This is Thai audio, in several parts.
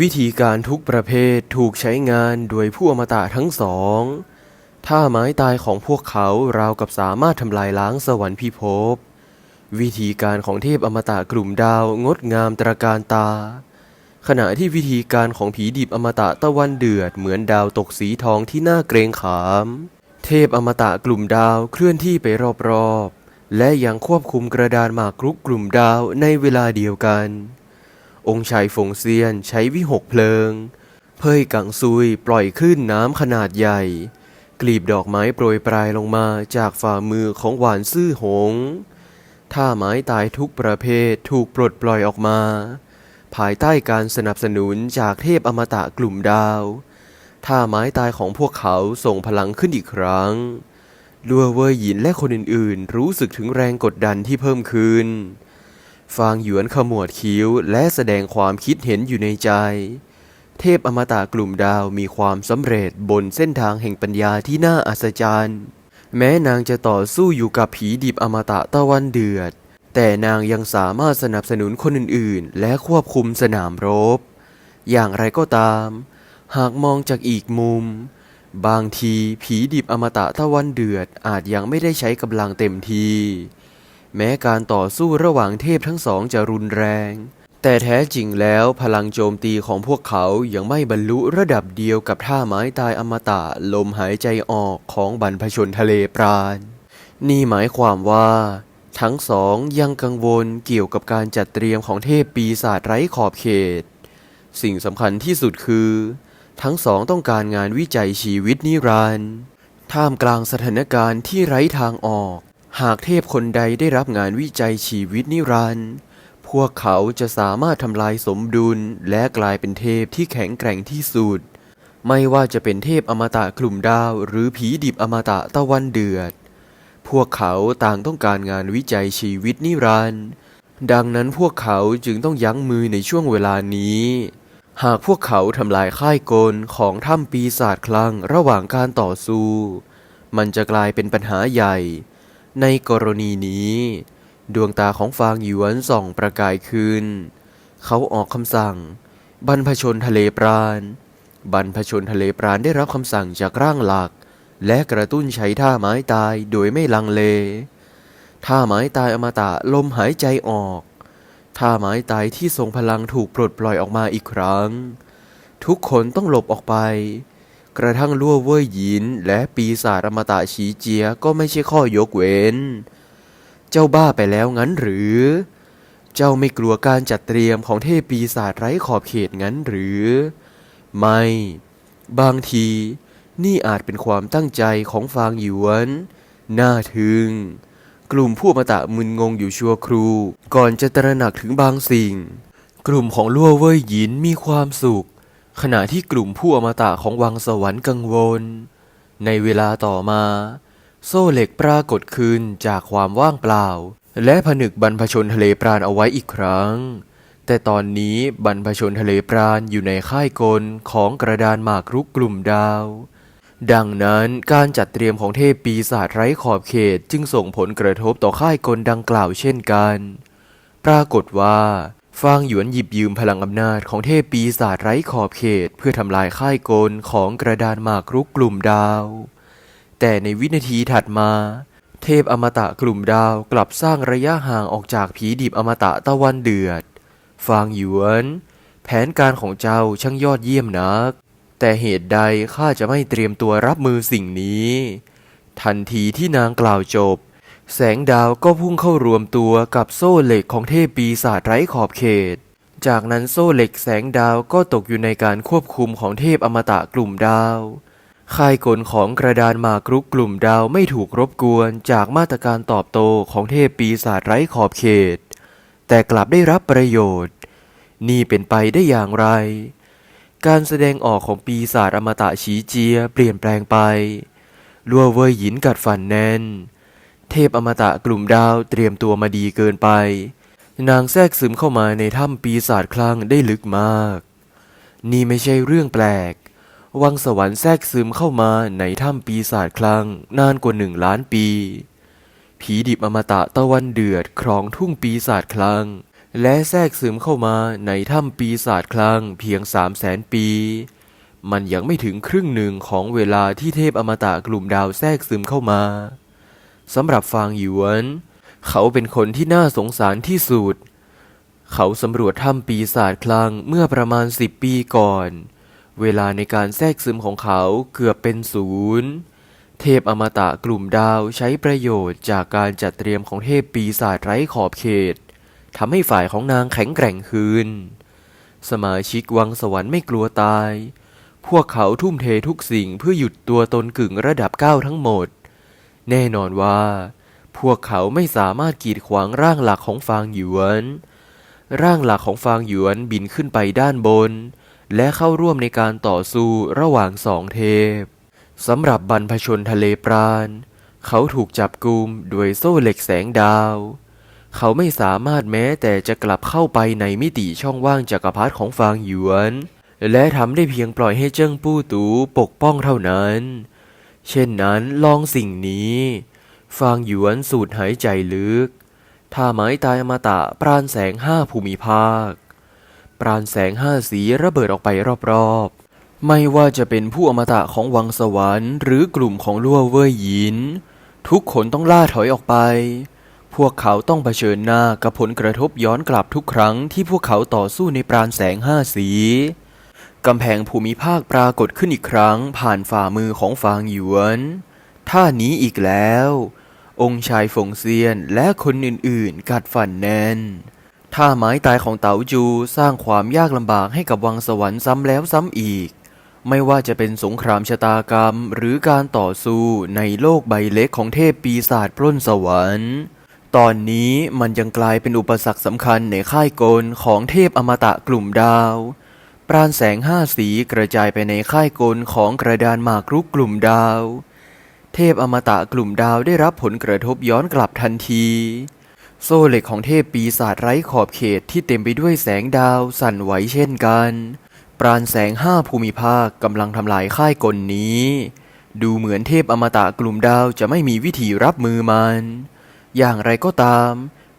วิธีการทุกประเภทถูกใช้งานโดยผู้อมตะทั้งสอง ท่าไม้ตายของพวกเขาราวกับสามารถทำลายล้างสวรรค์พิภพ วิธีการของเทพอมตะกลุ่มดาวงดงามตระการตา ขณะที่วิธีการของผีดิบอมตะตะวันเดือดเหมือนดาวตกสีทองที่น่าเกรงขาม เทพอมตะกลุ่มดาวเคลื่อนที่ไปรอบๆ และยังควบคุมกระดานหมากรุกกลุ่มดาวในเวลาเดียวกัน องค์ชายฟงเซียนใช้วิหกเพลิง เพยกังซุยปล่อยคลื่นน้ำขนาดใหญ่ กลีบดอกไม้โปรยปลายลงมาจากฝ่ามือของหวานซื่อหง ท่าไม้ตายทุกประเภทถูกปลดปล่อยออกมา ภายใต้การสนับสนุนจากเทพอมตะกลุ่มดาว ท่าไม้ตายของพวกเขาส่งพลังขึ้นอีกครั้งลัวเว่ยหยินและคนอื่นๆ รู้สึกถึงแรงกดดันที่เพิ่มขึ้น ฟางหยวนขมวดคิ้วและแสดงความคิดเห็นอยู่ในใจ เทพอมตะกลุ่มดาวมีความสำเร็จบนเส้นทางแห่งปัญญาที่น่าอัศจรรย์ แม้นางจะต่อสู้อยู่กับผีดิบอมตะตะวันเดือด แต่นางยังสามารถสนับสนุนคนอื่นๆ และควบคุมสนามรบ อย่างไรก็ตาม หากมองจากอีกมุม บางทีผีดิบอมตะตะวันเดือดอาจยังไม่ได้ใช้กำลังเต็มที่ แม้การต่อสู้ระหว่างเทพทั้งสองจะรุนแรง แต่แท้จริงแล้วพลังโจมตีของพวกเขายังไม่บรรลุระดับเดียวกับท่าไม้ตายอมตะลมหายใจออกของบรรพชนทะเลปราณ นี่หมายความว่าทั้งสองยังกังวลเกี่ยวกับการจัดเตรียมของเทพปีศาจไร้ขอบเขต สิ่งสำคัญที่สุดคือ ทั้งสองต้องการงานวิจัยชีวิตนิรันดร์ท่ามกลางสถานการณ์ที่ไร้ทางออก หากเทพคนใดได้รับงานวิจัยชีวิตนิรันดร์พวกเขาจะสามารถทำลายสมดุลและกลายเป็นเทพที่แข็งแกร่งที่สุด ไม่ว่าจะเป็นเทพอมตะกลุ่มดาว หรือผีดิบอมตะตะวันเดือด พวกเขาต่างต้องการงานวิจัยชีวิตนิรันดร์ดังนั้นพวกเขาจึงต้องยั้งมือในช่วงเวลานี้ หากพวกเขาทำลายค่ายกลของถ้ำปีศาจคลังระหว่างการต่อสู้ มันจะกลายเป็นปัญหาใหญ่ ในกรณีนี้ ดวงตาของฟางหยวนส่องประกายขึ้น เขาออกคำสั่ง บรรพชนทะเลปราณ บรรพชนทะเลปราณได้รับคำสั่งจากร่างหลัก และกระตุ้นใช้ท่าไม้ตายโดยไม่ลังเล ท่าไม้ตายอมตะลมหายใจออก ท่าไม้ตายที่ทรงพลังถูกปลดปล่อยออกมาอีกครั้ง ทุกคนต้องหลบออกไป กระทั่งลั่วเว่ยหยิน และปีศาจอมตะฉีเจียก็ไม่ใช่ข้อยกเว้น เจ้าบ้าไปแล้วงั้นหรือ เจ้าไม่กลัวการจัดเตรียมของเทพปีศาจไร้ขอบเขตงั้นหรือ ไม่ บางที นี่อาจเป็นความตั้งใจของฟางหยวน น่าทึ่งกลุ่มผู้อมตะมึนงงอยู่ชั่วครู่ ก่อนจะตระหนักถึงบางสิ่ง กลุ่มของลั่วเว่ยหยินมีความสุข ขณะที่กลุ่มผู้อมตะของวังสวรรค์กังวล ในเวลาต่อมา โซ่เหล็กปรากฏขึ้นจากความว่างเปล่า และผนึกบรรพชนทะเลปราณเอาไว้อีกครั้ง แต่ตอนนี้บรรพชนทะเลปราณอยู่ในค่ายกลของกระดานหมากรุกกลุ่มดาว ดังนั้นการจัดเตรียมของเทพปีศาจไร้ขอบเขตจึงส่งผลกระทบต่อค่ายกลดังกล่าวเช่นกัน ปรากฏว่า ฟางหยวนหยิบยืมพลังอำนาจของเทพปีศาจไร้ขอบเขต เพื่อทำลายค่ายกลของกระดานหมากรุกกลุ่มดาว แต่ในวินาทีถัดมา เทพอมตะกลุ่มดาวกลับสร้างระยะห่างออกจากผีดิบอมตะตะวันเดือด ฟางหยวน แผนการของเจ้าช่างยอดเยี่ยมนัก แต่เหตุใดข้าจะไม่เตรียมตัวรับมือสิ่งนี้ ทันทีที่นางกล่าวจบ แสงดาวก็พุ่งเข้ารวมตัวกับโซ่เหล็กของเทพปีศาจไร้ขอบเขต จากนั้นโซ่เหล็กแสงดาวก็ตกอยู่ในการควบคุมของเทพอมตะกลุ่มดาวค่ายกลของกระดานมากรุกกลุ่มดาวไม่ถูกรบกวนจากมาตรการตอบโต้ของเทพปีศาจไร้ขอบเขต แต่กลับได้รับประโยชน์ นี่เป็นไปได้อย่างไร การแสดงออกของปีศาจอมตะฉีเจียเปลี่ยนแปลงไป ลัวเว่ยหยินกัดฟันแน่น เทพอมตะกลุ่มดาวเตรียมตัวมาดีเกินไป นางแทรกซึมเข้ามาในถ้ำปีศาจคลั่งได้ลึกมาก นี่ไม่ใช่เรื่องแปลก วังสวรรค์แทรกซึมเข้ามาในถ้ำปีศาจคลั่งนานกว่าหนึ่งล้านปี ผีดิบอมตะตะวันเดือดครองทุ่งปีศาจคลั่งและแทรกซึมเข้ามาในถ้ำปีศาจคลังเพียงสามแสนปี มันยังไม่ถึงครึ่งหนึ่งของเวลาที่เทพอมตะกลุ่มดาวแทรกซึมเข้ามา สำหรับฟางหยวน เขาเป็นคนที่น่าสงสารที่สุด เขาสำรวจถ้ำปีศาจคลังเมื่อประมาณสิบปีก่อน เวลาในการแทรกซึมของเขาเกือบเป็นศูนย์ เทพอมตะกลุ่มดาวใช้ประโยชน์จากการจัดเตรียมของเทพปีศาจไร้ขอบเขตทำให้ฝ่ายของนางแข็งแกร่งขึ้นสมาชิกวังสวรรค์ไม่กลัวตาย พวกเขาทุ่มเททุกสิ่งเพื่อหยุดตัวตนกึ่งระดับเก้าทั้งหมด แน่นอนว่า พวกเขาไม่สามารถกีดขวางร่างหลักของฟางหยวน ร่างหลักของฟางหยวนบินขึ้นไปด้านบน และเข้าร่วมในการต่อสู้ระหว่างสองเทพสำหรับบรรพชนทะเลปราณ เขาถูกจับกุมด้วยโซ่เหล็กแสงดาว เขาไม่สามารถแม้แต่จะกลับเข้าไปในมิติช่องว่างจักรพรรดิของฟางหยวน และทำได้เพียงปล่อยให้เจิ้งปู้ตูปกป้องเท่านั้น เช่นนั้นลองสิ่งนี้ ฟางหยวนสูดหายใจลึก ท่าไม้ตายอมตะปราณแสงห้าภูมิภาค ปราณแสงห้าสีระเบิดออกไปรอบๆ ไม่ว่าจะเป็นผู้อมตะของวังสวรรค์ หรือกลุ่มของลั่วเว่ยหยิน ทุกคนต้องล่าถอยออกไป พวกเขาต้องเผชิญหน้ากับผลกระทบย้อนกลับทุกครั้งที่พวกเขาต่อสู้ในปราณแสงห้าสี กำแพงภูมิภาคปรากฏขึ้นอีกครั้งผ่านฝ่ามือของฟางหยวน ท่านี้อีกแล้ว องค์ชายฟงเซียนและคนอื่นๆ กัดฟันแน่น ท่าไม้ตายของเต๋าจูสร้างความยากลำบากให้กับวังสวรรค์ซ้ำแล้วซ้ำอีก ไม่ว่าจะเป็นสงครามชะตากรรมหรือการต่อสู้ในโลกใบเล็กของเทพปีศาจปล้นสวรรค์ตอนนี้มันยังกลายเป็นอุปสรรคสำคัญในค่ายกลของเทพอมตะกลุ่มดาว ปราณแสงห้าสีกระจายไปในค่ายกลของกระดานหมากรุกกลุ่มดาว เทพอมตะกลุ่มดาวได้รับผลกระทบย้อนกลับทันที โซ่เหล็กของเทพปีศาจไร้ขอบเขตที่เต็มไปด้วยแสงดาวสั่นไหวเช่นกัน ปราณแสงห้าภูมิภาคกำลังทำลายค่ายกลนี้ ดูเหมือนเทพอมตะกลุ่มดาวจะไม่มีวิธีรับมือมัน อย่างไรก็ตาม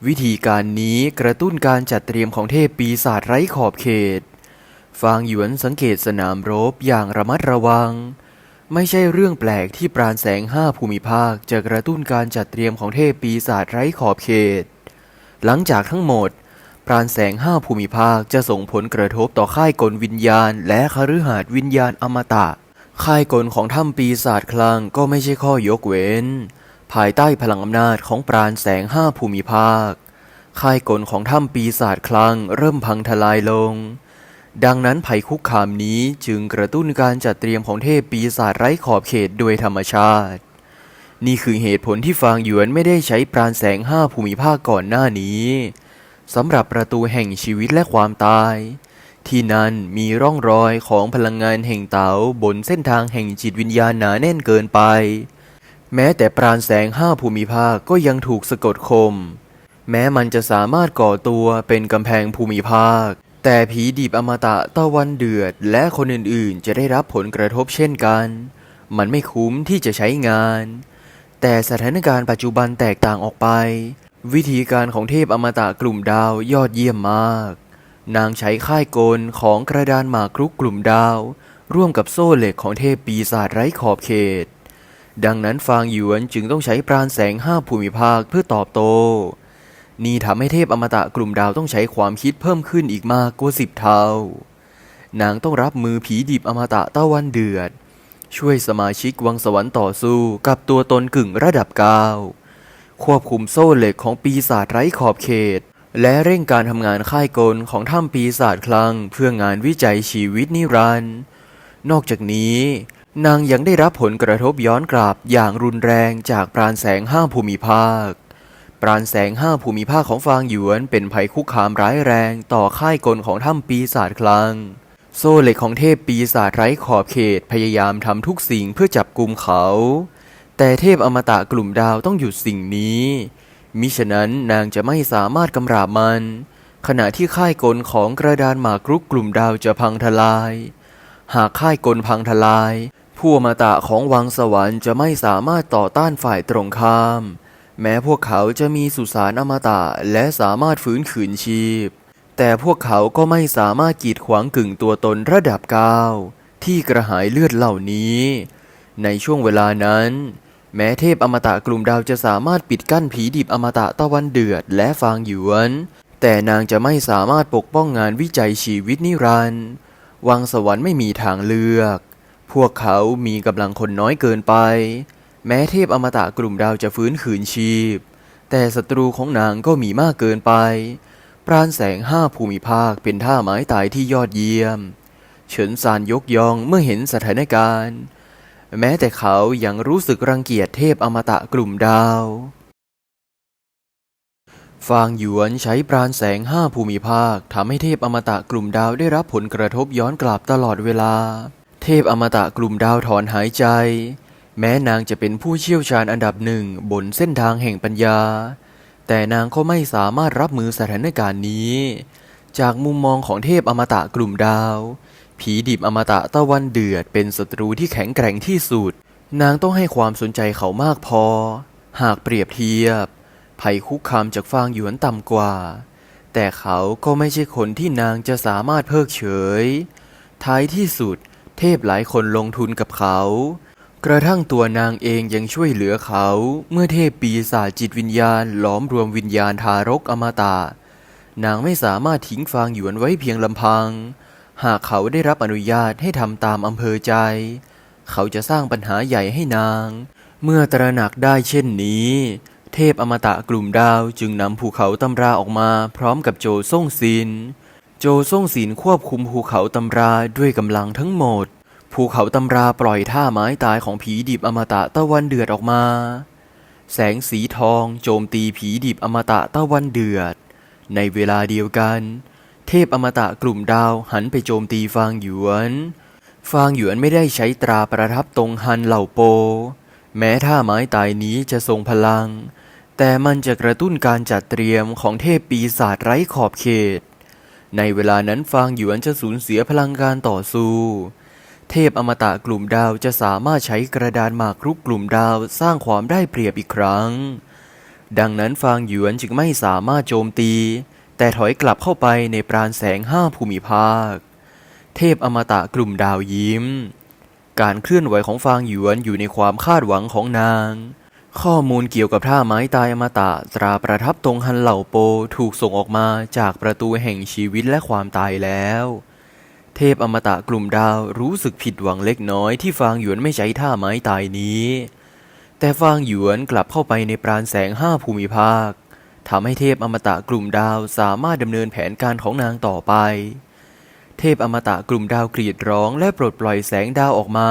วิธีการนี้กระตุ้นการจัดเตรียมของเทพปีศาจไร้ขอบเขต ฟางหยวนสังเกตสนามรบอย่างระมัดระวัง ไม่ใช่เรื่องแปลกที่ปราณแสงห้าภูมิภาคจะกระตุ้นการจัดเตรียมของเทพปีศาจไร้ขอบเขต หลังจากทั้งหมด ปราณแสงห้าภูมิภาคจะส่งผลกระทบต่อค่ายกลวิญญาณ และคฤหาสน์วิญญาณอมตะ ค่ายกลของถ้ำปีศาจคลังก็ไม่ใช่ข้อยกเว้น ภายใต้พลังอำนาจของปราณแสงห้าภูมิภาค ค่ายกลของถ้ำปีศาจคลังเริ่มพังทลายลง ดังนั้นภัยคุกคามนี้จึงกระตุ้นการจัดเตรียมของเทพปีศาจไร้ขอบเขตโดยธรรมชาติ นี่คือเหตุผลที่ฟางหยวนไม่ได้ใช้ปราณแสงห้าภูมิภาคก่อนหน้านี้สำหรับประตูแห่งชีวิตและความตาย ที่นั่นมีร่องรอยของพลังงานแห่งเต๋าบนเส้นทางแห่งจิตวิญญาณหนาแน่นเกินไป แม้แต่ปราณแสงห้าภูมิภาคก็ยังถูกสะกดคม แม้มันจะสามารถก่อตัวเป็นกำแพงภูมิภาค แต่ผีดิบอมตะตะวันเดือดและคนอื่นๆ จะได้รับผลกระทบเช่นกัน มันไม่คุ้มที่จะใช้งาน แต่สถานการณ์ปัจจุบันแตกต่างออกไป วิธีการของเทพอมตะกลุ่มดาวยอดเยี่ยมมาก นางใช้ค่ายกลของกระดานหมากรุกกลุ่มดาว ร่วมกับโซ่เหล็กของเทพปีศาจไร้ขอบเขต ดังนั้นฟางหยวนจึงต้องใช้ปราณแสงห้าภูมิภาคเพื่อตอบโต้ นี่ทำให้เทพอมตะกลุ่มดาวต้องใช้ความคิดเพิ่มขึ้นอีกมากกว่าสิบเท่า นางต้องรับมือผีดิบอมตะตะวันเดือด ช่วยสมาชิกวังสวรรค์ต่อสู้กับตัวตนกึ่งระดับเก้าควบคุมโซ่เหล็กของปีศาจไร้ขอบเขต และเร่งการทำงานค่ายกลของถ้ำปีศาจคลัง เพื่องานวิจัยชีวิตนิรันดร์นอกจากนี้ นางยังได้รับผลกระทบย้อนกลับอย่างรุนแรงจากปราณแสงห้าภูมิภาค ปราณแสงห้าภูมิภาคของฟางหยวนเป็นภัยคุกคามร้ายแรงต่อค่ายกลของถ้ำปีศาจคลัง โซ่เหล็กของเทพปีศาจไร้ขอบเขตพยายามทำทุกสิ่งเพื่อจับกลุ่มเขา แต่เทพอมตะกลุ่มดาวต้องหยุดสิ่งนี้ มิฉะนั้นนางจะไม่สามารถกำราบมัน ขณะที่ค่ายกลของกระดานหมากรุกกลุ่มดาวจะพังทลาย หากค่ายกลพังทลาย ผู้อมตะของวังสวรรค์จะไม่สามารถต่อต้านฝ่ายตรงข้าม แม้พวกเขาจะมีสุสานอมตะและสามารถฟื้นคืนชีพ แต่พวกเขาก็ไม่สามารถกีดขวางกึ่งตัวตนระดับเก้าที่กระหายเลือดเหล่านี้ ในช่วงเวลานั้น แม้เทพอมตะกลุ่มดาวจะสามารถปิดกั้นผีดิบอมตะตะวันเดือดและฟางหยวน แต่นางจะไม่สามารถปกป้องงานวิจัยชีวิตนิรันดร์วังสวรรค์ไม่มีทางเลือก พวกเขามีกำลังคนน้อยเกินไป แม้เทพอมตะกลุ่มดาวจะฟื้นคืนชีพ แต่ศัตรูของนางก็มีมากเกินไป ปราณแสงห้าภูมิภาคเป็นท่าไม้ตายที่ยอดเยี่ยม เฉินซานยกยองเมื่อเห็นสถานการณ์ แม้แต่เขายังรู้สึกรังเกียจเทพอมตะกลุ่มดาว ฟางหยวนใช้ปราณแสงห้าภูมิภาคทำให้เทพอมตะกลุ่มดาวได้รับผลกระทบย้อนกลับตลอดเวลา เทพอมตะกลุ่มดาวถอนหายใจ แม้นางจะเป็นผู้เชี่ยวชาญอันดับหนึ่งบนเส้นทางแห่งปัญญา แต่นางก็ไม่สามารถรับมือสถานการณ์นี้ จากมุมมองของเทพอมตะกลุ่มดาว ผีดิบอมตะตะวันเดือดเป็นศัตรูที่แข็งแกร่งที่สุด นางต้องให้ความสนใจเขามากพอ หากเปรียบเทียบ ภัยคุกคามจากฟางหยวนต่ำกว่า แต่เขาก็ไม่ใช่คนที่นางจะสามารถเพิกเฉย ท้ายที่สุด เทพหลายคนลงทุนกับเขา กระทั่งตัวนางเองยังช่วยเหลือเขา เมื่อเทพปีศาจจิตวิญญาณหลอมรวมวิญญาณทารกอมตะนางไม่สามารถทิ้งฟางหยวนไว้เพียงลำพัง หากเขาได้รับอนุญาตให้ทำตามอำเภอใจ เขาจะสร้างปัญหาใหญ่ให้นาง เมื่อตระหนักได้เช่นนี้ เทพอมตะกลุ่มดาวจึงนำภูเขาตำราออกมาพร้อมกับโจซ่งซิน โจซ่งซินควบคุมภูเขาตำราด้วยกำลังทั้งหมด ภูเขาตำราปล่อยท่าไม้ตายของผีดิบอมตะตะวันเดือดออกมา แสงสีทองโจมตีผีดิบอมตะตะวันเดือด ในเวลาเดียวกัน เทพอมตะกลุ่มดาวหันไปโจมตีฟางหยวน ฟางหยวนไม่ได้ใช้ตราประทับตรงฮันเหล่าโป แม้ท่าไม้ตายนี้จะทรงพลัง แต่มันจะกระตุ้นการจัดเตรียมของเทพปีศาจไร้ขอบเขต ในเวลานั้นฟางหยวนจะสูญเสียพลังการต่อสู้ เทพอมตะกลุ่มดาวจะสามารถใช้กระดานหมากรุกกลุ่มดาวสร้างความได้เปรียบอีกครั้ง ดังนั้นฟางหยวนจึงไม่สามารถโจมตี แต่ถอยกลับเข้าไปในปราณแสงห้าภูมิภาค เทพอมตะกลุ่มดาวยิ้ม การเคลื่อนไหวของฟางหยวนอยู่ในความคาดหวังของนาง ข้อมูลเกี่ยวกับท่าไม้ตายอมตะตราประทับตรงฮันเหล่าโปถูกส่งออกมาจากประตูแห่งชีวิตและความตายแล้ว เทพอมตะกลุ่มดาวรู้สึกผิดหวังเล็กน้อยที่ฟางหยวนไม่ใช้ท่าไม้ตายนี้ แต่ฟางหยวนกลับเข้าไปในปราณแสงห้าภูมิภาคทำให้เทพอมตะกลุ่มดาวสามารถดำเนินแผนการของนางต่อไป เทพอมตะกลุ่มดาวกรีดร้องและปลดปล่อยแสงดาวออกมา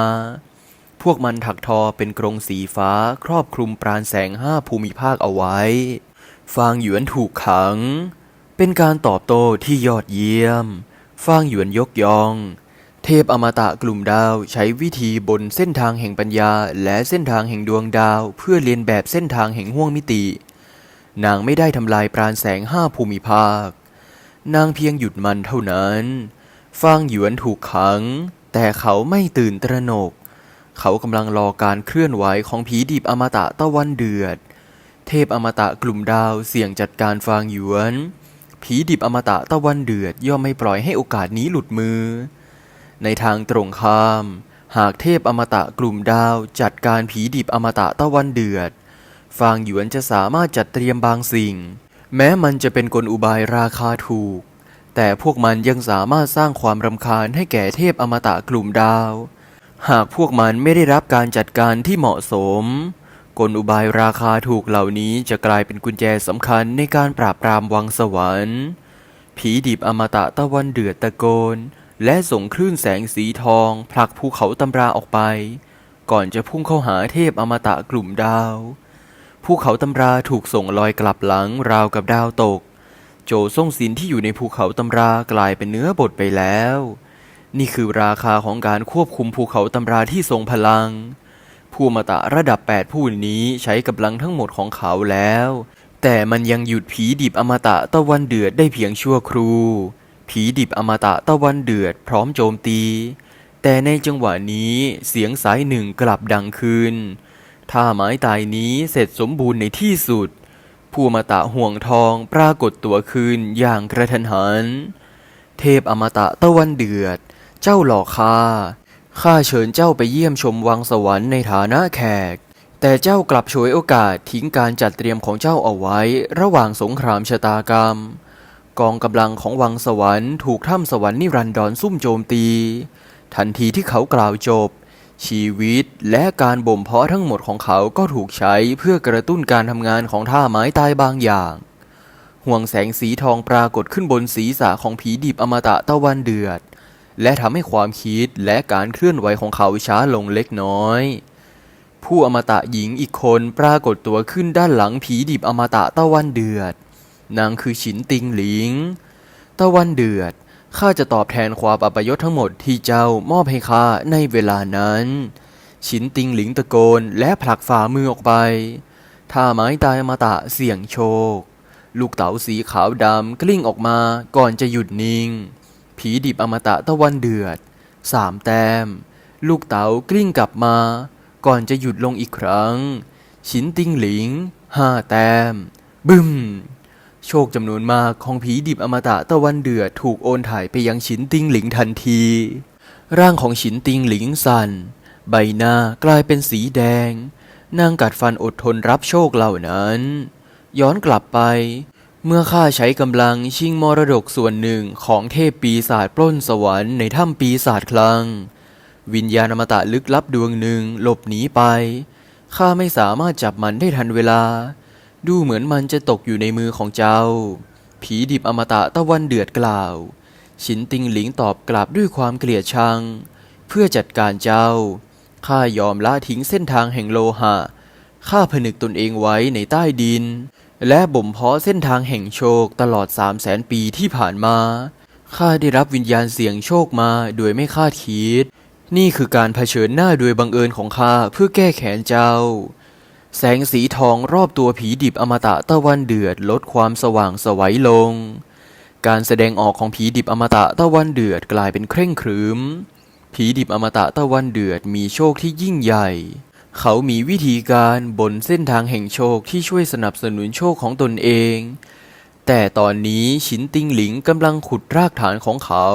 พวกมันถักทอเป็นกรงสีฟ้าครอบคลุมปราณแสงห้าภูมิภาคเอาไว้ ฟางหยวนถูกขัง เป็นการตอบโต้ที่ยอดเยี่ยม ฟางหยวนยกยอง เทพอมตะกลุ่มดาวใช้วิธีบนเส้นทางแห่งปัญญา และเส้นทางแห่งดวงดาว เพื่อเลียนแบบเส้นทางแห่งห้วงมิติ นางไม่ได้ทำลายปราณแสงห้าภูมิภาค นางเพียงหยุดมันเท่านั้น ฟางหยวนถูกขัง แต่เขาไม่ตื่นตระหนก เขากำลังรอการเคลื่อนไหวของผีดิบอมตะตะวันเดือด เทพอมตะกลุ่มดาวเสี่ยงจัดการฟางหยวน ผีดิบอมตะตะวันเดือดย่อมไม่ปล่อยให้โอกาสนี้หลุดมือ ในทางตรงข้าม หากเทพอมตะกลุ่มดาวจัดการผีดิบอมตะตะวันเดือด ฟางหยวนจะสามารถจัดเตรียมบางสิ่ง แม้มันจะเป็นกลอุบายราคาถูก แต่พวกมันยังสามารถสร้างความรำคาญให้แก่เทพอมตะกลุ่มดาว หากพวกมันไม่ได้รับการจัดการที่เหมาะสม กลอุบายราคาถูกเหล่านี้จะกลายเป็นกุญแจสำคัญในการปราบปรามวังสวรรค์ ผีดิบอมตะตะวันเดือดตะโกน และส่งคลื่นแสงสีทอง ผลักภูเขาตำราออกไป ก่อนจะพุ่งเข้าหาเทพอมตะกลุ่มดาวภูเขาตำราถูกส่งลอยกลับหลังราวกับดาวตก โจซ่งซินที่อยู่ในภูเขาตำรากลายเป็นเนื้อบดไปแล้ว นี่คือราคาของการควบคุมภูเขาตำราที่ทรงพลัง ผู้อมตะระดับ 8 ผู้นี้ใช้กำลังทั้งหมดของเขาแล้ว แต่มันยังหยุดผีดิบอมตะตะวันเดือดได้เพียงชั่วครู่ ผีดิบอมตะตะวันเดือดพร้อมโจมตี แต่ในจังหวะนี้เสียงสายหนึ่งกลับดังขึ้นถ้าไม้ตายนี้เสร็จสมบูรณ์ในที่สุด ผู้อมตะห่วงทองปรากฏตัวขึ้นอย่างกระทันหัน เทพอมตะตะวันเดือด เจ้าหลอกข้า ข้าเชิญเจ้าไปเยี่ยมชมวังสวรรค์ในฐานะแขก แต่เจ้ากลับฉวยโอกาสทิ้งการจัดเตรียมของเจ้าเอาไว้ ระหว่างสงครามชะตากรรม กองกำลังของวังสวรรค์ถูกถ้ำสวรรค์นิรันดรซุ่มโจมตี ทันทีที่เขากล่าวจบ ชีวิตและการบ่มเพาะทั้งหมดของเขาก็ถูกใช้เพื่อกระตุ้นการทำงานของท่าไม้ตายบางอย่างห่วงแสงสีทองปรากฏขึ้นบนศีรษะของผีดิบอมตะตะวันเดือด และทำให้ความคิดและการเคลื่อนไหวของเขาช้าลงเล็กน้อย ผู้อมตะหญิงอีกคนปรากฏตัวขึ้นด้านหลังผีดิบอมตะตะวันเดือด นางคือฉินติงหลิง ตะวันเดือดข้าจะตอบแทนความอัปยศทั้งหมดที่เจ้ามอบให้ข้าในเวลานั้น ฉินติงหลิงตะโกนและผลักฝ่ามือออกไปท่าไม้ตายอมตะเสี่ยงโชค ลูกเต๋าสีขาวดำกลิ้งออกมาก่อนจะหยุดนิ่ง ผีดิบอมตะตะวันเดือดสามแต้ม ลูกเต๋ากลิ้งกลับมา ก่อนจะหยุดลงอีกครั้ง ฉินติงหลิงห้าแต้ม บึ้ม โชคจำนวนมากของผีดิบอมตะตะวันเดือดถูกโอนถ่ายไปยังฉินติงหลิงทันที ร่างของฉินติงหลิงสั่น ใบหน้ากลายเป็นสีแดง นางกัดฟันอดทนรับโชคเหล่านั้น ย้อนกลับไป เมื่อข้าใช้กำลังชิงมรดกส่วนหนึ่งของเทพปีศาจปล้นสวรรค์ในถ้ำปีศาจคลัง วิญญาณอมตะลึกลับดวงหนึ่งหลบหนีไป ข้าไม่สามารถจับมันได้ทันเวลา ดูเหมือนมันจะตกอยู่ในมือของเจ้า ผีดิบอมตะตะวันเดือดกล่าวฉินติงหลิงตอบกลับด้วยความเกลียดชัง เพื่อจัดการเจ้า ข้ายอมละทิ้งเส้นทางแห่งโลหะ ข้าผนึกตนเองไว้ในใต้ดิน และบ่มเพาะเส้นทางแห่งโชคตลอดสามแสนปีที่ผ่านมา ข้าได้รับวิญญาณเสียงโชคมาโดยไม่คาดคิด นี่คือการเผชิญหน้าโดยบังเอิญของข้าเพื่อแก้แค้นเจ้า แสงสีทองรอบตัวผีดิบอมตะตะวันเดือดลดความสว่างสวัยลง การแสดงออกของผีดิบอมตะตะวันเดือดกลายเป็นเคร่งครึม ผีดิบอมตะตะวันเดือดมีโชคที่ยิ่งใหญ่ เขามีวิธีการบนเส้นทางแห่งโชคที่ช่วยสนับสนุนโชคของตนเอง แต่ตอนนี้ชินติงหลิงกำลังขุดรากฐานของเขา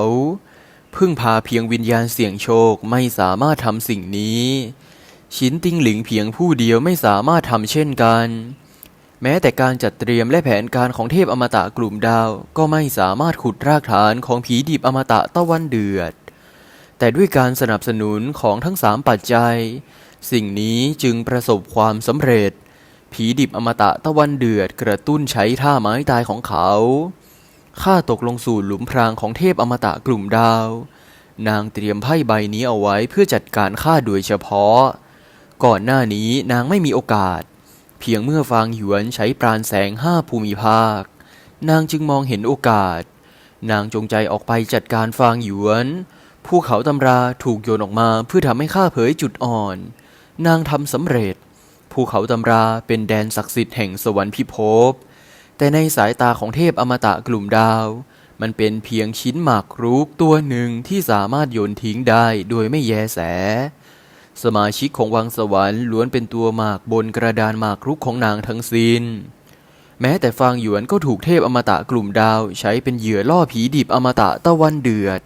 พึ่งพาเพียงวิญญาณเสี่ยงโชคไม่สามารถทำสิ่งนี้ ชินติงหลิงเพียงผู้เดียวไม่สามารถทำเช่นกัน แม้แต่การจัดเตรียมและแผนการของเทพอมตะกลุ่มดาว ก็ไม่สามารถขุดรากฐานของผีดิบอมตะตะวันเดือด แต่ด้วยการสนับสนุนของทั้งสามปัจจัย สิ่งนี้จึงประสบความสำเร็จ ผีดิบอมตะตะวันเดือดกระตุ้นใช้ท่าไม้ตายของเขา ข้าตกลงสู่หลุมพรางของเทพอมตะกลุ่มดาว นางเตรียมไพ่ใบนี้เอาไว้เพื่อจัดการข้าโดยเฉพาะ ก่อนหน้านี้นางไม่มีโอกาส เพียงเมื่อฟางหยวนใช้ปราณแสงห้าภูมิภาค นางจึงมองเห็นโอกาส นางจงใจออกไปจัดการฟางหยวนภูเขาตำราถูกโยนออกมาเพื่อทำให้ข้าเผยจุดอ่อน นางทำสำเร็จ ภูเขาตำราเป็นแดนศักดิ์สิทธิ์แห่งสวรรค์พิภพ แต่ในสายตาของเทพอมตะกลุ่มดาว มันเป็นเพียงชิ้นหมากรุกตัวหนึ่งที่สามารถโยนทิ้งได้โดยไม่แยแส สมาชิกของวังสวรรค์ล้วนเป็นตัวหมากบนกระดานหมากรุกของนางทั้งสิ้นแม้แต่ฟางหยวนก็ถูกเทพอมตะกลุ่มดาวใช้เป็นเหยื่อล่อผีดิบอมตะตะวันเดือด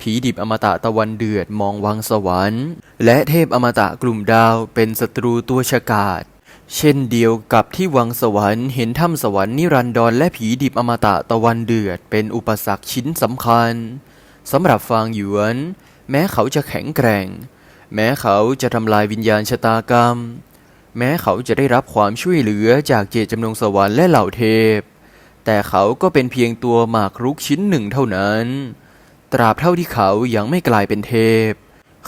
ผีดิบอมตะตะวันเดือดมองวังสวรรค์ และเทพอมตะกลุ่มดาวเป็นศัตรูตัวฉกาจเช่นเดียวกับที่วังสวรรค์เห็นถ้ำสวรรค์นิรันดรและผีดิบอมตะตะวันเดือดเป็นอุปสรรคชิ้นสำคัญสำหรับฟางหยวน แม้เขาจะแข็งแกร่ง แม้เขาจะทำลายวิญญาณชะตากรรม แม้เขาจะได้รับความช่วยเหลือจากเจตจำนงสวรรค์และเหล่าเทพ แต่เขาก็เป็นเพียงตัวหมากรุกชิ้นหนึ่งเท่านั้น ตราบเท่าที่เขายังไม่กลายเป็นเทพ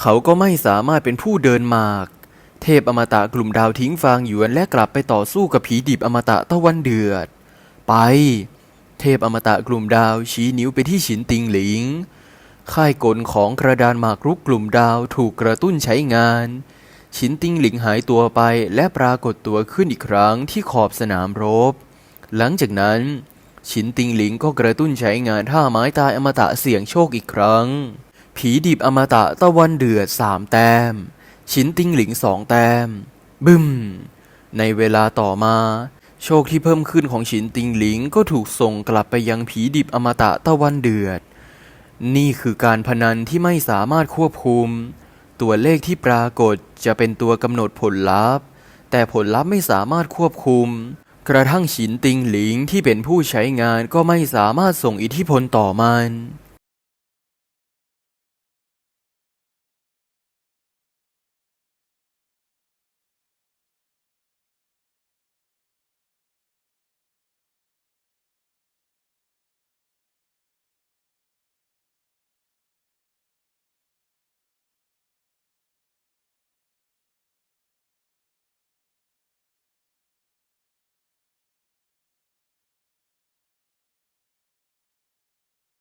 เขาก็ไม่สามารถเป็นผู้เดินมาก เทพอมตะกลุ่มดาวทิ้งฟางหยวนและกลับไปต่อสู้กับผีดิบอมตะตะวันเดือด ไป เทพอมตะกลุ่มดาวชี้นิ้วไปที่ฉินติงหลิง ค่ายกลของกระดานหมากรุกกลุ่มดาวถูกกระตุ้นใช้งาน ฉินติงหลิงหายตัวไปและปรากฏตัวขึ้นอีกครั้งที่ขอบสนามรบ หลังจากนั้น ฉินติงหลิงก็กระตุ้นใช้งานท่าไม้ตายอมตะเสี่ยงโชคอีกครั้ง ผีดิบอมตะตะวันเดือดสามแต้มฉินติงหลิงสองแต้ม บึ้ม ในเวลาต่อมา โชคที่เพิ่มขึ้นของฉินติงหลิงก็ถูกส่งกลับไปยังผีดิบอมตะตะวันเดือด นี่คือการพนันที่ไม่สามารถควบคุม ตัวเลขที่ปรากฏจะเป็นตัวกำหนดผลลัพธ์ แต่ผลลัพธ์ไม่สามารถควบคุม กระทั่งฉินติงหลิงที่เป็นผู้ใช้งานก็ไม่สามารถส่งอิทธิพลต่อมัน